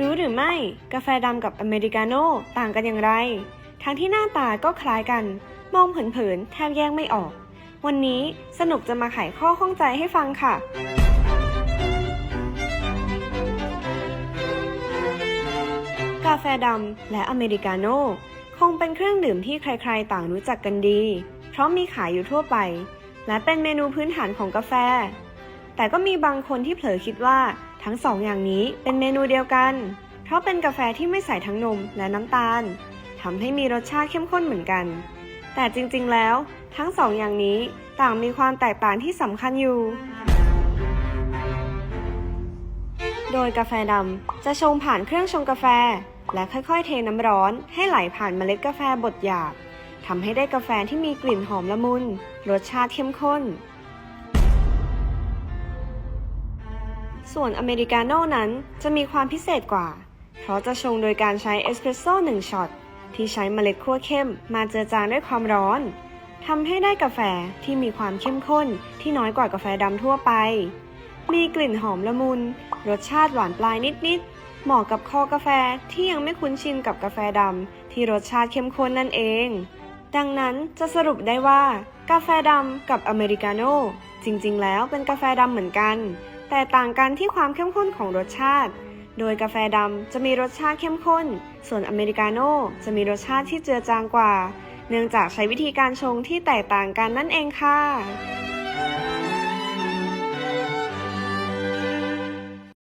รู้หรือไม่ กาแฟดำกับอเมริกาโน่ต่างกันอย่างไร ทั้งที่หน้าตาก็คล้ายกัน มองเผินๆแทบแยกไม่ออก วันนี้สนุกจะมาไขข้อข้องใจให้ฟังค่ะกาแฟดำและอเมริกาโน่คงเป็นเครื่องดื่มที่ใครๆ ต่างรู้จักกันดี เพราะมีขายอยู่ทั่วไป และเป็นเมนูพื้นฐานของกาแฟ แต่ก็มีบางคนที่เผลอคิดว่า ทั้งสองอย่างนี้เป็นเมนูเดียวกัน เพราะเป็นกาแฟที่ไม่ใส่ทั้งนมและน้ำตาลทำให้มีรสชาติเข้มข้นเหมือนกัน แต่จริงๆแล้วทั้งสองอย่างนี้ต่างมีความแตกต่างที่สำคัญอยู่ โดยกาแฟดำจะชงผ่านเครื่องชงกาแฟ และค่อยๆ เทน้ำร้อนให้ไหลผ่านเมล็ดกาแฟบดหยาบทำให้ได้กาแฟที่มีกลิ่นหอมละมุน รสชาติเข้มข้น ส่วนอเมริกาโน่นั้นจะมีความพิเศษกว่า เพราะจะชงโดยการใช้เอสเปรสโซ่1ช็อตที่ใช้เมล็ดคั่วเข้มมาเจือจางด้วยความร้อนทำให้ได้กาแฟที่มีความเข้มข้นที่น้อยกว่ากาแฟดำทั่วไป มีกลิ่นหอมละมุน รสชาติหวานปลายนิดๆ เหมาะกับคอกาแฟที่ยังไม่คุ้นชินกับกาแฟดำที่รสชาติเข้มข้นนั่นเอง ดังนั้นจะสรุปได้ว่า กาแฟดำกับอเมริกาโน่จริงๆ แล้วเป็นกาแฟดำเหมือนกัน แต่ต่างกันที่ความเข้มข้นของรสชาติ โดยกาแฟดำจะมีรสชาติเข้มข้น ส่วนอเมริกาโน่จะมีรสชาติที่เจือจางกว่า เนื่องจากใช้วิธีการชงที่แตกต่างกันนั่นเองค่ะ